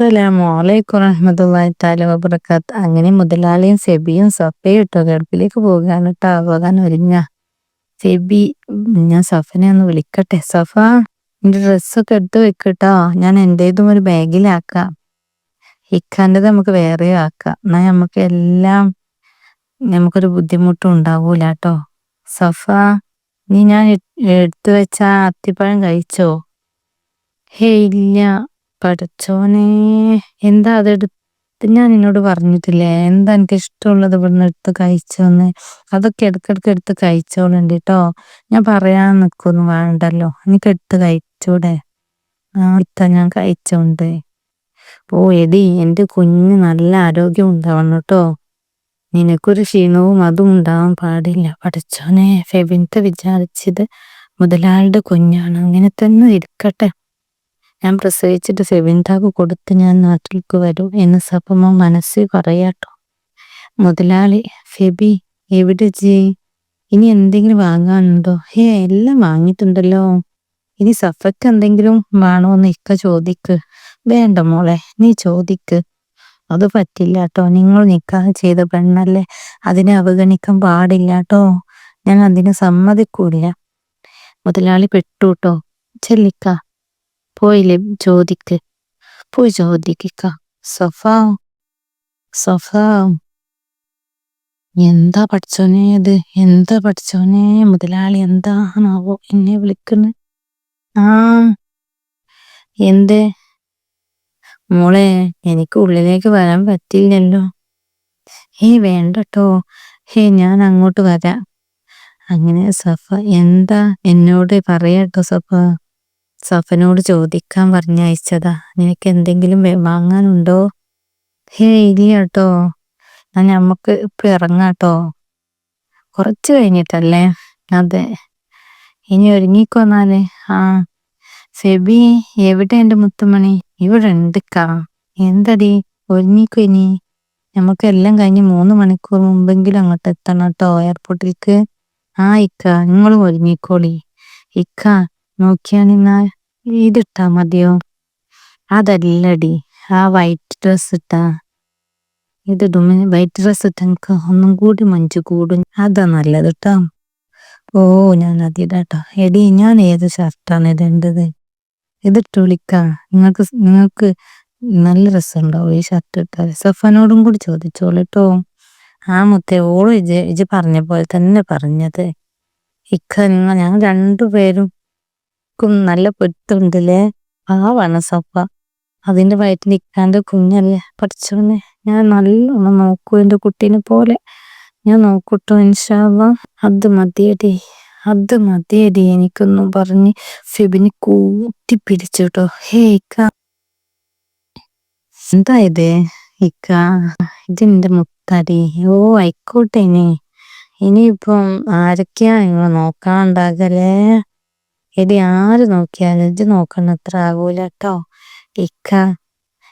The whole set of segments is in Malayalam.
അസ്സലാമു അലൈക്കും റഹ്മത്തുള്ളാഹി തആല വബറകാത്ത്. അങ്ങനെ മുതലാളിയും സെബിയും സഫയും ഇട്ടോ ഗൾഫിലേക്ക് പോകാൻ കേട്ടോ പോകാൻ ഒരുങ്ങ. സെബി ഞാൻ സഫനെ ഒന്ന് വിളിക്കട്ടെ. സഫ എന്റെ ഡ്രസ്സൊക്കെ എടുത്ത് വെക്കട്ടോ. ഞാൻ എന്റേതും ഒരു ബാഗിലാക്കാം. ഇക്കാന്റെത് നമുക്ക് വേറെ ആക്കാം. എന്നാ നമുക്ക് എല്ലാം നമുക്കൊരു ബുദ്ധിമുട്ടും ഉണ്ടാവൂല കേട്ടോ സഫ നീ ഞാൻ എടുത്തു വെച്ച അത്തിപ്പഴം കഴിച്ചോ? ഹേ ഇല്ല. പടച്ചോനെ എന്താ അതെടുത്ത് ഞാൻ എന്നോട് പറഞ്ഞിട്ടില്ലേ? എന്താ എനിക്ക് ഇഷ്ടമുള്ളത് ഇവിടുന്ന് എടുത്ത് കഴിച്ചോന്ന്? അതൊക്കെ ഇടക്കിടക്ക് എടുത്ത് കഴിച്ചോളുണ്ട് കേട്ടോ ഞാൻ പറയാൻ നിൽക്കൊന്നും വേണ്ടല്ലോ. എനിക്ക് എടുത്ത് കഴിച്ചൂടെ? ആ ഇത്ത ഞാൻ കഴിച്ചോണ്ട്. ഓ എടി എന്റെ കുഞ്ഞ് നല്ല ആരോഗ്യം ഉണ്ടാവണം കേട്ടോ നിനക്കൊരു ക്ഷീണവും അതും ഉണ്ടാവാൻ പാടില്ല. പഠിച്ചോനെ ഫെബിൻത്തെ വിചാരിച്ചത് മുതലാളുടെ കുഞ്ഞാണ്. അങ്ങനെ തന്നെ ഇരിക്കട്ടെ. ഞാൻ പ്രസവിച്ചിട്ട് സെവിൻതാവ് കൊടുത്ത് ഞാൻ നാട്ടിലേക്ക് വരും എന്ന് സപ്പമ്മ മനസ്സിൽ പറയാട്ടോ. മുതലാളി ഫെബി എവിടെ ജി? ഇനി എന്തെങ്കിലും വാങ്ങാനുണ്ടോ? ഹേ എല്ലാം വാങ്ങിയിട്ടുണ്ടല്ലോ. ഇനി സഫക്ക് എന്തെങ്കിലും വേണോന്ന് ഇക്ക ചോദിക്ക്. വേണ്ട മോളെ നീ ചോദിക്ക്. അത് പറ്റില്ല കേട്ടോ നിങ്ങൾ നിക്കാഹ് ചെയ്ത പെണ്ണല്ലേ? അതിനെ അവഗണിക്കാൻ പാടില്ല കേട്ടോ ഞാൻ അതിന് സമ്മതിക്കൂല മുതലാളി പെട്ടു കേട്ടോ ചെല്ലിക്ക. പോയില്ലേ ചോദിക്ക് പോയി ചോദിക്ക സ്വഭാവം സ്വഭാവം എന്താ പഠിച്ചോനെ ഇത് എന്താ പഠിച്ചോനെ മുതലാളി എന്താണാവോ എന്നെ വിളിക്കുന്നത് ആ എന്തേ മോളെ എനിക്ക് ഉള്ളിലേക്ക് വരാൻ പറ്റില്ലല്ലോ ഹേ വേണ്ടട്ടോ ഹേ ഞാൻ അങ്ങോട്ട് വരാം അങ്ങനെ സഫ എന്താ എന്നോട് പറയാട്ടോ സഫ സഫനോട് ചോദിക്കാൻ പറഞ്ഞയച്ചതാ. നിനക്ക് എന്തെങ്കിലും വാങ്ങാനുണ്ടോ? ഹേ ഇല്ല കേട്ടോ ഞാൻ നമുക്ക് ഇപ്പൊ ഇറങ്ങാട്ടോ കുറച്ച് കഴിഞ്ഞിട്ടല്ലേ? അതെ. ഇനി ഒരുങ്ങിക്കോന്നാൽ ആ. സെബി എവിടെ എന്റെ മുത്തുമണി? ഇവിടെ ഉണ്ടക്കാ എന്തടി? ഒരുങ്ങിക്കോ ഇനി. നമുക്ക് എല്ലാം കഴിഞ്ഞ് മൂന്ന് മണിക്കൂർ മുമ്പെങ്കിലും അങ്ങോട്ട് എത്തണം കേട്ടോ എയർപോർട്ടിലേക്ക് ആ ഇക്ക. നിങ്ങളും ഒരുങ്ങിക്കോളി. ഇക്ക നോക്കിയാണിന്നാ ഇതിട്ടാ മതിയോ? അതല്ലടി ആ വൈറ്റ് ഡ്രസ് ഇട്ടാ. ഇത് വൈറ്റ് ഡ്രസ് ഇട്ട എനിക്ക് ഒന്നും കൂടി മഞ്ച് കൂടും. അതാ നല്ലത് കേട്ടോ ഓ ഞാൻ അതിടാട്ടോ. എടി ഞാൻ ഏത് ഷർട്ടാണ് ഇടേണ്ടത്? ഇതിട്ട് വിളിക്ക. നിങ്ങൾക്ക് നിങ്ങൾക്ക് നല്ല രസമുണ്ടാവും ഈ ഷർട്ട് ഇട്ടാൽ. സഫനോടും കൂടി ചോദിച്ചോളൂ കേട്ടോ ആ മുത്തേ ഓൾ ഇജ് ഇജ് പറഞ്ഞ പോലെ തന്നെ പറഞ്ഞത്. ഇക്ക നിങ്ങൾ ഞങ്ങൾ രണ്ടുപേരും നല്ല പൊരുത്തുണ്ടല്ലേ പാവാണ് സഫ. അതിന്റെ വയറ്റിൽ ഇക്കാന്റെ കുഞ്ഞല്ലേ? പഠിച്ചോന്നെ ഞാൻ നല്ലോണം നോക്കൂ എന്റെ കുട്ടീനെ പോലെ. ഞാൻ നോക്കൂട്ടോ ഇൻഷാല്ല അത് മതിയടി അത് മതിയടി എനിക്കൊന്നും പറഞ്ഞ് ഫിബിനെ കൂട്ടി പിടിച്ചു ഹേ ഇക്ക. എന്താ ഇത്? ഇക്ക ഇതിന്റെ മുത്തടി. ഓ ആയിക്കോട്ടെ ഇനി. ഇനിയിപ്പം ആരൊക്കെയാ നിങ്ങൾ നോക്കാണ്ടാകലേ എടി ആര് നോക്കിയാലും ഇത് നോക്കണ അത്ര ആകൂല കേട്ടോ ഇക്ക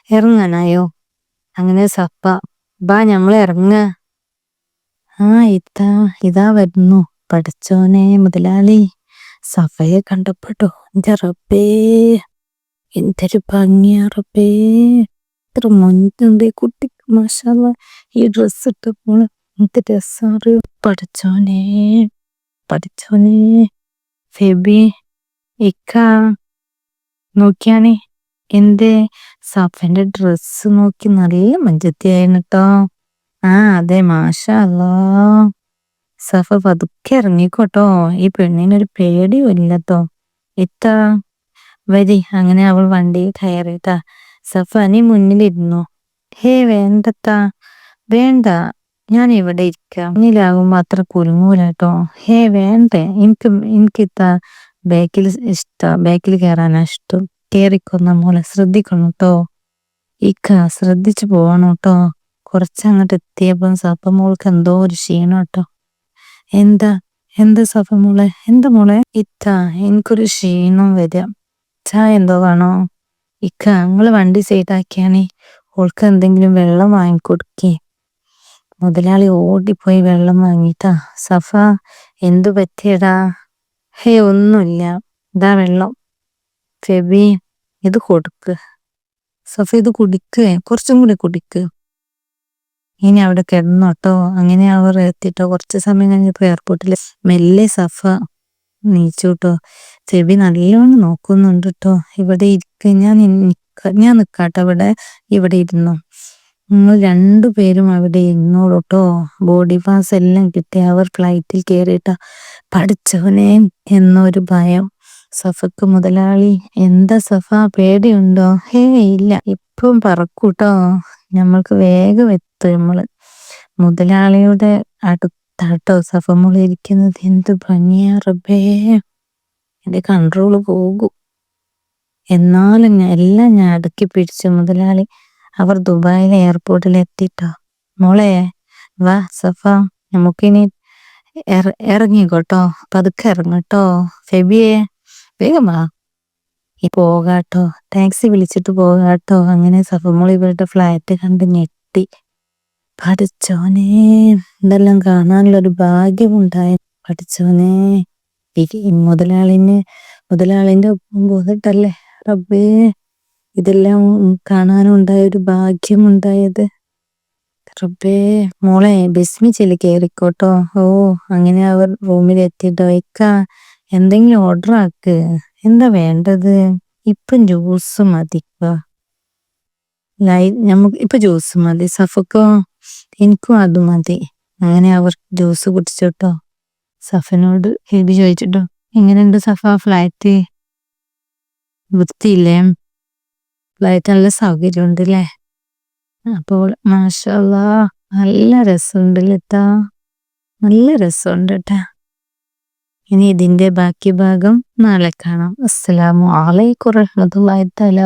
ഇറങ്ങാനായോ അങ്ങനെ സപ്പ ബാ ഞമ്മൾ ഇറങ്ങ ആ ഇതാ ഇതാ വരുന്നു പഠിച്ചോനെ മുതലാളി. സഫയെ കണ്ടപ്പെട്ടോ എന്റെ റബ്ബേ എന്തൊരു ഭംഗിയാ റബ്ബേ. ഇത്ര മൊഞ്ചുണ്ട് കുട്ടിക്ക് മാഷാല്ല ഈ ഡ്രസ് ഇട്ടപ്പോൾ എന്ത് രസാറിയോ പഠിച്ചോനെ പഠിച്ചോനെ. ഫെബി ഇക്ക നോക്കിയാണേ എന്തേ സഫന്റെ ഡ്രസ്സ് നോക്കി നല്ല മഞ്ചത്തിയായിരുന്നു കേട്ടോ ആ അതെ മാഷാല്ലോ. സഫ പതുക്കെ ഇറങ്ങിക്കോട്ടോ. ഈ പെണ്ണിനൊരു വല്ലത്തോ ഇത്ത വരി അങ്ങനെ അവൾ വണ്ടിയിൽ കയറിട്ടാ സഫ നീ മുന്നിലിരുന്നു. ഹേ വേണ്ടത്താ വേണ്ട ഞാൻ ഇവിടെ ഇരിക്കാം. മുന്നിലാകുമ്പോ അത്ര കുലുങ്ങൂല കേട്ടോ. ഹേ വേണ്ട എനിക്ക് എനിക്കിത്ത ബാക്കിൽ ഇഷ്ട ബാക്കിൽ കയറാനാ ഇഷ്ടം. കേറിക്കൊന്ന മോളെ ശ്രദ്ധിക്കണം കേട്ടോ ഇക്ക ശ്രദ്ധിച്ചു പോകണം കേട്ടോ കുറച്ചങ്ങോട്ട് എത്തിയപ്പം സഫ മോൾക്ക് എന്തോ ഒരു ക്ഷീണം കേട്ടോ എന്താ എന്താ സഫ മോളെ? എന്താ മോളെ? ഇത്ത എനിക്കൊരു ക്ഷീണം വരാം. ചായ എന്തോ വേണോ? ഇക്ക നിങ്ങൾ വണ്ടി സൈഡാക്കിയാണേ ഓൾക്ക് എന്തെങ്കിലും വെള്ളം വാങ്ങിക്കൊടുക്കേ മുതലാളി ഓടിപ്പോയി വെള്ളം വാങ്ങിട്ടാ. സഫ എന്തു പറ്റിയടാ? ഹേ ഒന്നുമില്ല. ഇതാ വെള്ളം. ഫെബി ഇത് കൊടുക്ക്. സഫ ഇത് കുടിക്ക്. കുറച്ചും കൂടി കുടിക്ക്. ഇനി അവിടെ കിടന്നോട്ടോ അങ്ങനെ അവർ എത്തിട്ടോ. കുറച്ച് സമയം കഴിഞ്ഞപ്പോ എയർപോർട്ടിൽ മെല്ലെ സഫ നീച്ചുട്ടോ. ചെവി നല്ലോണം നോക്കുന്നുണ്ട് കേട്ടോ ഇവിടെ ഇരിക്ക. ഞാൻ ഞാൻ നിക്കാട്ടോ. അവിടെ ഇവിടെ ഇരുന്നു. നിങ്ങൾ രണ്ടുപേരും അവിടെ ഇരുന്നോളൂ ബോഡി പാസ് എല്ലാം കിട്ടി അവർ ഫ്ലൈറ്റിൽ കയറിയിട്ട പഠിച്ചവനെ എന്നൊരു ഭയം. സഫക്ക് മുതലാളി എന്താ സഫ പേടിയുണ്ടോ? ഹേ ഇല്ല ഇപ്പം പറക്കൂട്ടോ നമ്മൾക്ക് വേഗം എത്തും നമ്മൾ. മുതലാളിയുടെ അടുത്താട്ടോ സഫ ഇരിക്കുന്നത്. എന്ത് ഭംഗിയാ റബ്ബേ എന്റെ കൺട്രോൾ പോകൂ. എന്നാലും എല്ലാം ഞാൻ അടുക്കി പിടിച്ചു. മുതലാളി അവർ ദുബായിലെ എയർപോർട്ടിൽ എത്തിട്ടോ മോളെ വാ സഫ നമുക്കിനി ഇറങ്ങിക്കോട്ടോ. പതുക്കെ ഇറങ്ങട്ടോ. ഫെബിയെ വേഗം വാ. ഈ പോകാട്ടോ. ടാക്സി വിളിച്ചിട്ട് പോകാട്ടോ. അങ്ങനെ സഫ സഫമോൾ ഇവരുടെ ഫ്ലാറ്റ് കണ്ട് ഞെട്ടി. പഠിച്ചോനെ ഇതെല്ലാം കാണാനുള്ളൊരു ഭാഗ്യമുണ്ടായി. പഠിച്ചോനെ മുതലാളിന് മുതലാളിന്റെ ഒപ്പം പോന്നിട്ടല്ലേ? റബ്ബേ. ഇതെല്ലാം കാണാനുണ്ടായ ഒരു ഭാഗ്യമുണ്ടായത്. റബ്ബേ മോളെ ബസ്മി ചെല്ലി ഓ അങ്ങനെ അവർ റൂമിൽ എത്തിയിട്ടോ ഇക്ക എന്തെങ്കിലും ഓർഡർ ആക്ക്. എന്താ വേണ്ടത്? ഇപ്പം ജ്യൂസ് മതി ലൈ നമുക്ക് ഇപ്പൊ ജ്യൂസ് മതി സഫക്കോ? എനിക്കും അത് മതി. അങ്ങനെ അവർ ജ്യൂസ് കുടിച്ചോട്ടോ. സഫനോട് ഹെബി ചോദിച്ചിട്ടോ എങ്ങനെയുണ്ട് സഫ ഫ്ലാറ്റ് വൃത്തിയില്ലേ? ഫ്ലൈറ്റ് നല്ല സൗകര്യം ഉണ്ടല്ലേ അപ്പോൾ മാഷല്ല നല്ല രസമുണ്ട് ലേട്ടാ നല്ല രസമുണ്ട് കേട്ടാ ഇനി ഇതിന്റെ ബാക്കി ഭാഗം നാളെ കാണാം. അസ്സലാമു അലൈക്കും റഹ്മത്തുള്ളാഹി തആല